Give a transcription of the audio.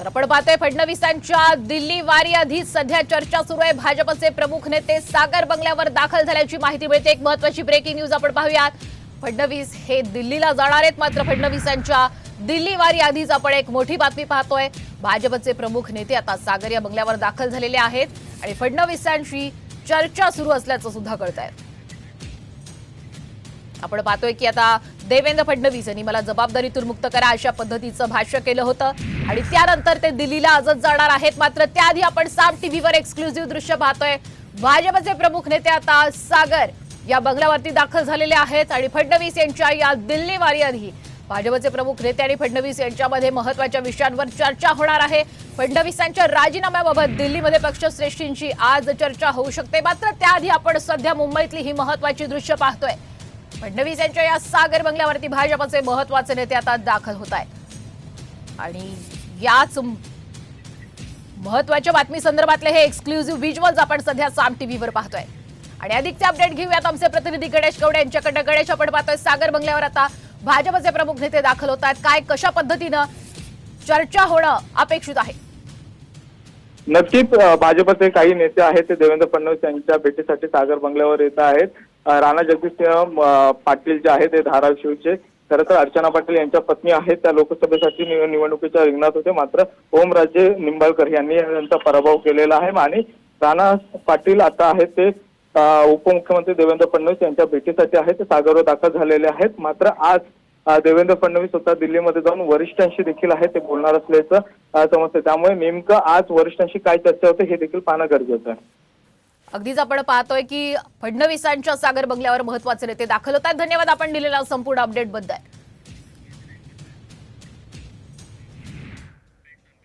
तर आपण पाहतोय फडणवीसांच्या दिल्ली वारी आधी सध्या चर्चा सुरू आहे. भाजपचे प्रमुख नेते सागर बंगल्यावर दाखल झाल्याची माहिती मिळते. एक महत्वाची ब्रेकिंग न्यूज आपण पाहूयात. फडणवीस हे दिल्लीला जाणार आहेत मात्र फडणवीसांच्या दिल्ली वारी आधीच आपण एक मोठी बातमी पाहतोय. भाजपचे प्रमुख नेते आता सागर या बंगल्यावर दाखल झालेले आहेत आणि फडणवीसांशी चर्चा सुरू असल्याचं सुद्धा कळत आहे आपण पाहतोय की आता देवेंद्र फडणवीस यांनी मला जबाबदारीतून मुक्त करा अशा पद्धतीचं भाष्य केलं होतं. आणि त्यानंतर ते दिल्लीला आजच जाणार आहेत. मात्र त्याआधी आपण साम टीव्हीवर एक्सक्लुझिव्ह दृश्य पाहतोय. भाजपचे प्रमुख नेते आता सागर या बंगल्यावरती दाखल झालेले आहेत आणि फडणवीस यांच्या या दिल्ली वारीआधी भाजपचे प्रमुख नेते आणि फडणवीस यांच्यामध्ये महत्त्वाच्या विषयांवर चर्चा होणार आहे. फडणवीसांच्या राजीनाम्याबाबत दिल्लीमध्ये पक्षश्रेष्ठींची आज चर्चा होऊ शकते. मात्र त्याआधी आपण सध्या मुंबईतली ही महत्वाची दृश्य पाहतोय. फडणवीस यांच्या या सागर बंगल्यावरती भाजपचे महत्त्वाचे नेते आता दाखल होत आहेत. आणि याच महत्त्वाच्या बातमी संदर्भातले हे एक्सक्लुझिव्ह व्हिज्युअल्स आपण सध्या साम टीव्हीवर पाहतोय. आणि अधिकचे अपडेट घेऊयात आमचे प्रतिनिधी गणेश गौडे यांच्याकडे गणेश आपण पाहतोय सागर बंगल्यावर आता भाजपचे प्रमुख नेते दाखल होत आहेत. काय कशा पद्धतीनं चर्चा होणं अपेक्षित आहे? नक्कीच भाजपचे काही नेते आहेत ते देवेंद्र फडणवीस यांच्या भेटीसाठी सागर बंगल्यावर येत आहेत. राणा जगदीशसिंह पाटील जे आहेत ते धाराशिवचे. खरं तर अर्चना पाटील यांच्या पत्नी आहेत त्या लोकसभेसाठी निव- निवडणुकीच्या रिंगणात होते. मात्र ओमराजे निंबाळकर यांनी त्यांचा पराभव केलेला आहे. आणि राणा पाटील आता आहेत ते उपमुख्यमंत्री देवेंद्र फडणवीस यांच्या भेटीसाठी आहेत. ते सागरवर दाखल झालेले आहेत. मात्र आज देवेंद्र फडणवीस स्वतः दिल्लीमध्ये जाऊन वरिष्ठांशी देखील आहे ते बोलणार असल्याचं समजतं त्यामुळे नेमकं आज वरिष्ठांशी काय चर्चा होते हे देखील पाहणं गरजेचं आहे. अगदीच आपण पाहतोय की फडणवीसांच्या सागर बंगल्यावर महत्त्वाचे नेते दाखल होत आहेत धन्यवाद आपण दिलेला संपूर्ण अपडेटबद्दल.